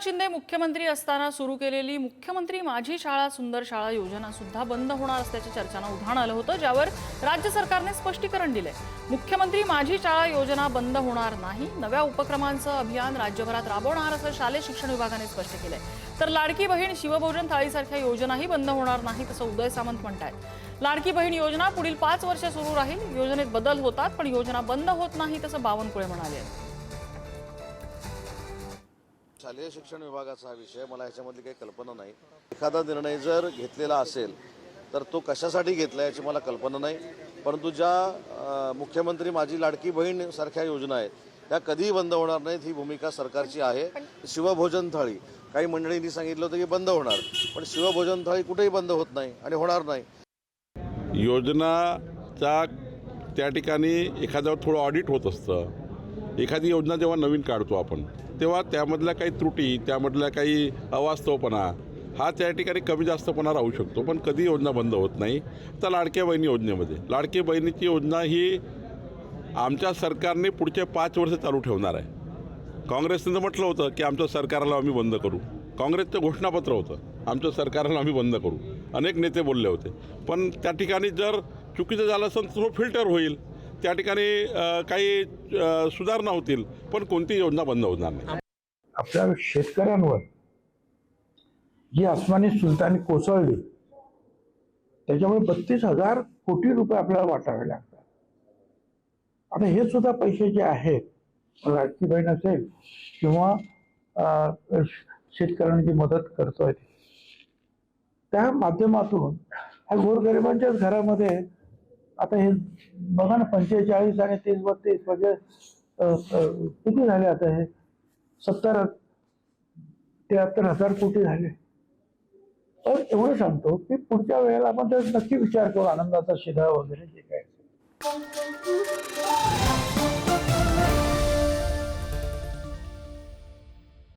एकनाथ शिंदे मुख्यमंत्री असताना सुरू केलेली मुख्यमंत्री माझी शाळा सुंदर शाळा योजना सुद्धा बंद होणार असल्याच्या चर्चांना उधाण आलं होतं ज्यावर राज्य सरकारने स्पष्टीकरण दिले मुख्यमंत्री माझी शाळा योजना बंद होणार नाही नव्या उपक्रमांचं अभियान राज्यभरात राबवणार असं शालेय शिक्षण विभागाने स्पष्ट केलंय. तर लाडकी बहीण शिवभोजन थाळीसारख्या योजनाही बंद होणार नाही तसं उदय सामंत म्हणतायत. लाडकी बहीण योजना पुढील पाच वर्ष सुरू राहील योजनेत बदल होतात पण योजना बंद होत नाही तसं बावनकुळे म्हणाले. शालेय शिक्षण विभागाचा हा विषय मला ह्याच्यामधली काही कल्पना नाही. एखादा निर्णय जर घेतलेला असेल तर तो कशासाठी घेतला याची मला कल्पना नाही. परंतु ज्या मुख्यमंत्री माझी लाडकी बहीण सारख्या योजना आहेत त्या कधीही बंद होणार नाहीत ही भूमिका सरकारची आहे. शिवभोजन थाळी. काही मंडळींनी सांगितलं होतं की बंद होणार पण शिवभोजन थाळी कुठेही बंद होत नाही आणि होणार नाही. योजनाचा त्या ठिकाणी एखाद्यावर थोडं ऑडिट होत असतं. एखादी योजना जेव्हा नवीन काढतो आपण तेव्हा त्यामधल्या काही त्रुटी त्यामधल्या काही अवास्तवपणा हा त्या ठिकाणी कमी जास्तपणा राहू शकतो. पण कधी योजना बंद होत नाही. तर लाडक्या बहिणी योजनेमध्ये. लाडकी बहिणीची योजना ही आमच्या सरकारने पुढचे पाच वर्ष चालू ठेवणार आहे. काँग्रेसनं तर म्हटलं होतं की आमच्या सरकारला आम्ही बंद करू. काँग्रेसचं घोषणापत्र होतं. आमच्या सरकारला आम्ही बंद करू. अनेक नेते बोलले होते. पण त्या ठिकाणी जर चुकीचं झालं असेल तर तो फिल्टर होईल. त्या ठिकाणी काही सुधारणा होतील. पण कोणती योजना बंद होणार नाही. आपल्या शेतकऱ्यांवर जी आसमानी सुलतानी कोसळली त्याच्यामुळे बत्तीस हजार कोटी रुपये आपल्याला वाटावे लागतात. आता हे सुद्धा पैसे जे आहेत लाडकी बहीण असेल किंवा शेतकऱ्यांची मदत करतोय त्या माध्यमातून ह्या गोरगरिबांच्याच घरामध्ये आता हे बघा ना पंचेचाळीस आणि तीस बत्तीस म्हणजे किती झाले आता हे? सत्तर त्र्याहत्तर हजार कोटी झाले. तर एवढं सांगतो की पुढच्या वेळेला आपण तर नक्की विचार करू आनंदाचा शिधा वगैरे जे काय असेल.